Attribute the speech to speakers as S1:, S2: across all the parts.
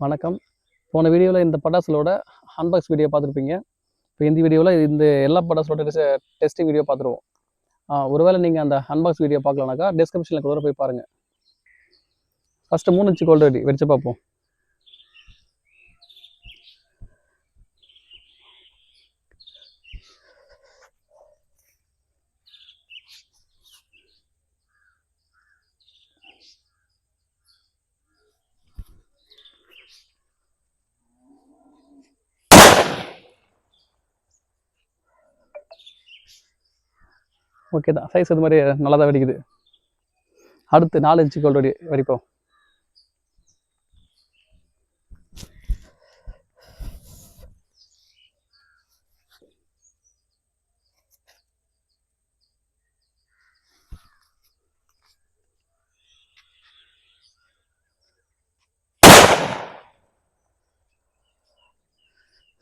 S1: வணக்கம். போன வீடியோவில் இந்த பட்டாசுலோட அன்பாக்ஸ் வீடியோ பார்த்துருப்பீங்க. இப்போ இந்த வீடியோவில் இந்த எல்லா பட்டாசுலோட டெஸ்டிங் வீடியோ பார்த்துருவோம். ஒருவேளை நீங்கள் அந்த அன்பாக்ஸ் வீடியோ பார்க்கலனாக்கா டிஸ்கிரிப்ஷனில் கூட போய் பாருங்கள் ஃபஸ்ட்டு மூணு இன்ச்சு கோல்டு வெடி வெடிச்சு பார்ப்போம். ஓகே தான். சைஸ் இது மாதிரி நல்லா தான் வெடிக்குது. அடுத்து நாலு இன்ச்சு கோல்டு வெடி வெடிப்போம்.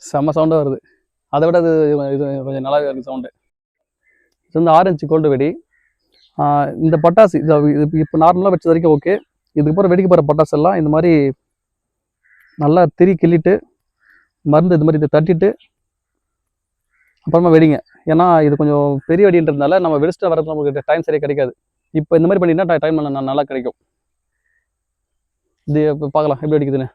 S1: செம்ம சவுண்டாக வருது. அதை விட அது இது கொஞ்சம் நல்லாவே இருக்குது சவுண்டு இது வந்து ஆரஞ்சு கோல்டு வெடி. இந்த பட்டாசு இது இப்போ நார்மலாக வச்சது வரைக்கும் ஓகே இதுக்கப்புறம் வெடிக்க போகிற பட்டாசு எல்லாம் இந்த மாதிரி நல்லா திரி கிள்ளிட்டு மருந்து இது மாதிரி இதை தட்டிட்டு அப்புறமா வெடிங்க. ஏன்னா இது கொஞ்சம் பெரிய வெடின்றதுனால நம்ம வெடிச்சிட்டு வரது நமக்கு டைம் சரியாக கிடைக்காது. இப்போ இந்த மாதிரி பண்ணிங்கன்னா டைம் நல்லா நல்லா கிடைக்கும். இது பார்க்கலாம் எப்படி வெடிக்குதுன்னு.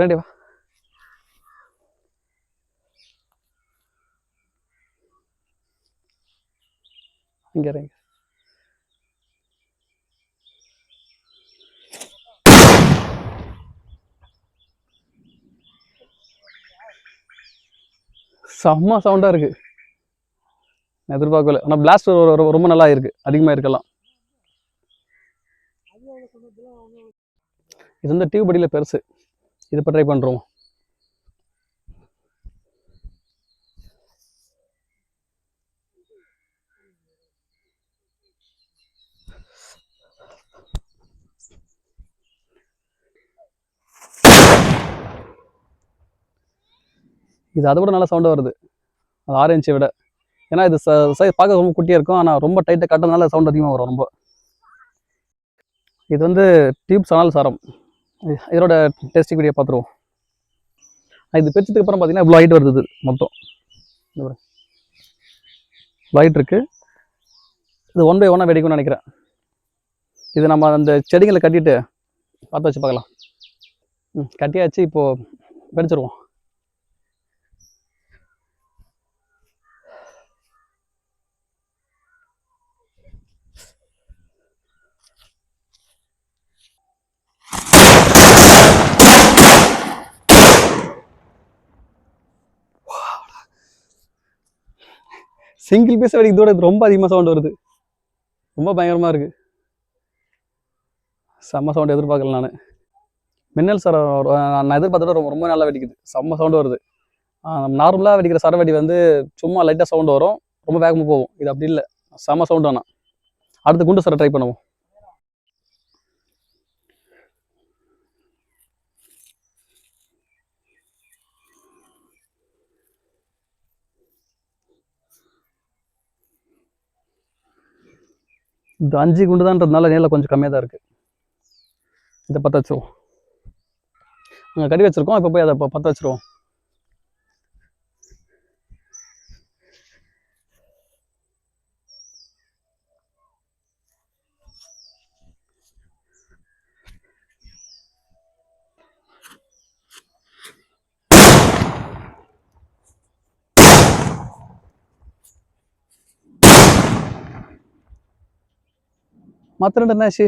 S1: ரெண்டு வா. இங்கே செம்ம சவுண்டாக இருக்கு. எதிர்பார்க்கல. ஆனால் பிளாஸ்ட் ரொம்ப நல்லா இருக்கு. அதிகமாக இருக்கலாம். இது வந்து டியூப் அடியில் பெருசு. இது இப்போ ட்ரை பண்ணுறோம் இது அதை விட நல்லா சவுண்டாக வருது. அது ஆரஞ்சை விட. ஏன்னா இது சைஸ் பார்க்க ரொம்ப குட்டியாக இருக்கும். ஆனால் ரொம்ப டைட்டாக கட்டுறதுனால சவுண்ட் அதிகமாக வரும் ரொம்ப. இது வந்து டியூப் சணல் சாரம். இதோட டெஸ்டிங் வீடியோ பார்த்துருவோம். இது பிரிச்சதுக்கு அப்புறம் பார்த்தீங்கன்னா இவ்வளோ ஹைட் வருது மொத்தம். மொத்தம் ஹைட் இருக்குது இது ஒன் பை ஒன்னாக வெடிக்கும்னு நினைக்கிறேன். இது நம்ம அந்த செடிகளை கட்டிட்டு பார்த்து வச்சு பார்க்கலாம். ம் கட்டியாச்சு இப்போது வெடிச்சிருவோம். சிங்கிள் பீஸ் வெடிக்கிறதோட இது ரொம்ப அதிகமாக சவுண்ட் வருது. ரொம்ப பயங்கரமாக இருக்குது செம்ம சவுண்ட் எதிர்பார்க்கல நான். மின்னல் சர நான் எதிர்பார்த்தோட ரொம்ப ரொம்ப நல்லா வெடிக்குது. செம்ம சவுண்டு வருது. நார்மலாக வெடிக்கிற சரவெடி வந்து சும்மா லைட்டாக சவுண்டு வரும். ரொம்ப வேகமாக போகும். இது அப்படி இல்லை. செம்ம சவுண்டு ஆனால் அடுத்து குண்டு சரை ட்ரை பண்ணுவோம். இது அஞ்சு குண்டு தான்றதுனால நேரில் கொஞ்சம் கம்மியாக தான் இருக்குது இதை பற்ற வச்சிருவோம் அங்கே கடி வச்சுருக்கோம். இப்போ போய் அதை பற்ற வச்சுருவோம் மற்ற ரெண்டு என்னாச்சு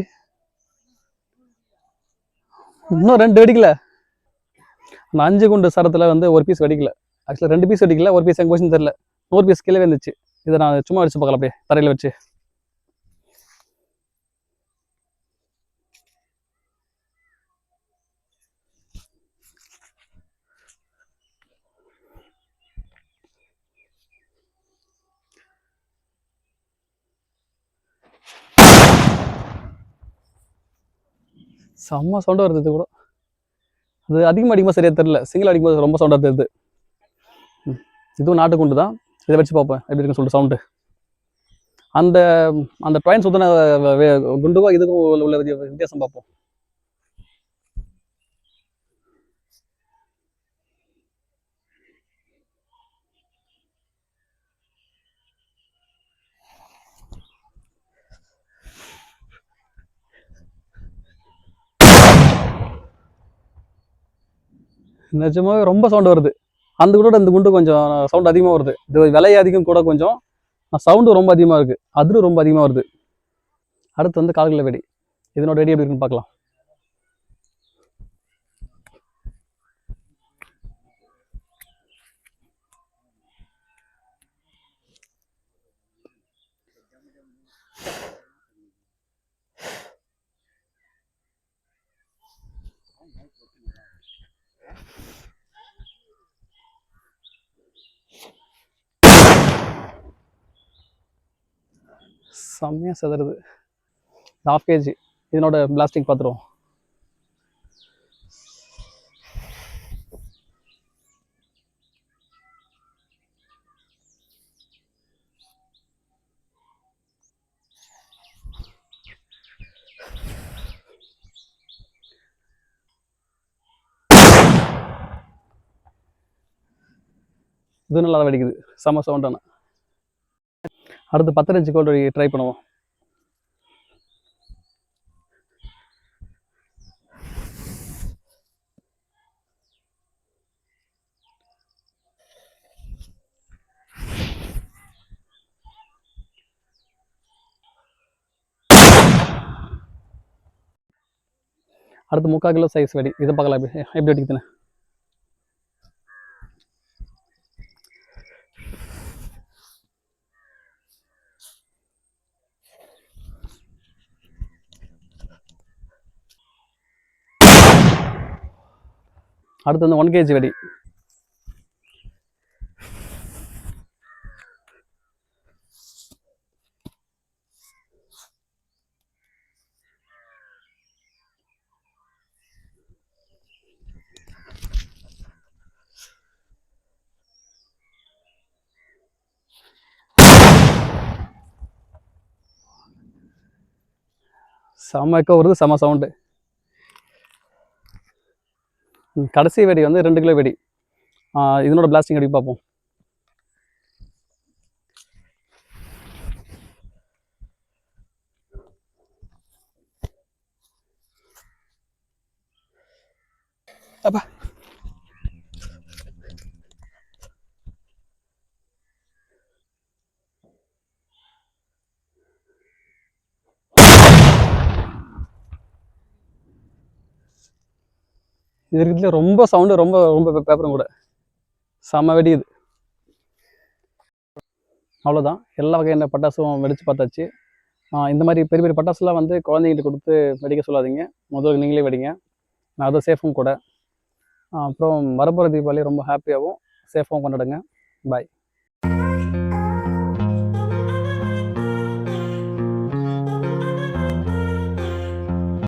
S1: இன்னும் ரெண்டு வெடிக்கல. அந்த அஞ்சு குண்டு சரத்தில் வந்து ஒரு பீஸ் வெடிக்கல. ஆக்சுவலாக ரெண்டு பீஸ் வெடிக்கல ஒரு பீஸ் எங்கே போச்சுன்னு தெரில நூறு பீஸ் கீழே வந்துச்சு இதை நான் சும்மா வச்சு பார்க்கலாம் அப்படியே தரையில் வச்சு செம்ம சவுண்டாக வருது கூட. அது அதிகமாக அடிக்கும்போது சரியாக தெரில சிங்கிள் அடிக்கும்போது ரொம்ப சவுண்டாக தெரியுது. இதுவும் நாட்டுக்குண்டு தான். இதை வச்சு பார்ப்பேன் எப்படி இருக்குன்னு சொல்லிட்டு சவுண்டு. அந்த அந்த ட்ரெயின் சுத்தின குண்டுக்கும் இதுக்கும் உள்ள- உள்ள வித்தியாசம் பார்ப்போம். நிஜமாவே ரொம்ப சவுண்டு வருது. அந்த கூட இந்த குண்டு கொஞ்சம் சவுண்ட் அதிகமாக வருது. இது விலை அதிகம் கூட கொஞ்சம் சவுண்டு ரொம்ப அதிகமாக இருக்குது அதிரும் ரொம்ப அதிகமாக வருது. அடுத்து வந்து கால்குல வெடி. இதனோட வெடி எப்படி இருக்குன்னு பார்க்கலாம். செம்மையாக செதறுது. ஹாஃப் கேஜி இதனோட பிளாஸ்டிக் பார்த்துருவோம் இது நல்லா வெடிக்குது. செம்ம சவுண்டான அடுத்து பத்தரஞ்சு கோல்டு ட்ரை பண்ணுவோம். அடுத்து முக்கால் கிலோ சைஸ் வெடி. இதை பார்க்கலாம் எப்படி எப்படி அடிக்குதுன்னு அடுத்து வந்து ஒன் கேஜி வெடி. செம்ம எக்கோ வருது செம்ம சவுண்டு கடைசி வெடி வந்து ரெண்டு கிலோ வெடி. இதனோட பிளாஸ்டிங் வெடி பார்ப்போம்? அப்பா. இது இருக்கிறதுல ரொம்ப சவுண்டு ரொம்ப ரொம்ப பேப்பரும் கூட. செம வெடியுது அவ்வளோதான் எல்லா வகையான பட்டாசும் வெடித்து பார்த்தாச்சு. இந்த மாதிரி பெரிய பெரிய பட்டாசுலாம் வந்து குழந்தைங்களுக்கு கொடுத்து வெடிக்க சொல்லாதீங்க. முதல்ல நீங்களே வெடிங்க. அது சேஃபும் கூட. அப்புறம் வரப்போகிற தீபாவளி ரொம்ப ஹாப்பியாகவும் சேஃபாகவும் கொண்டாடுங்க. பாய்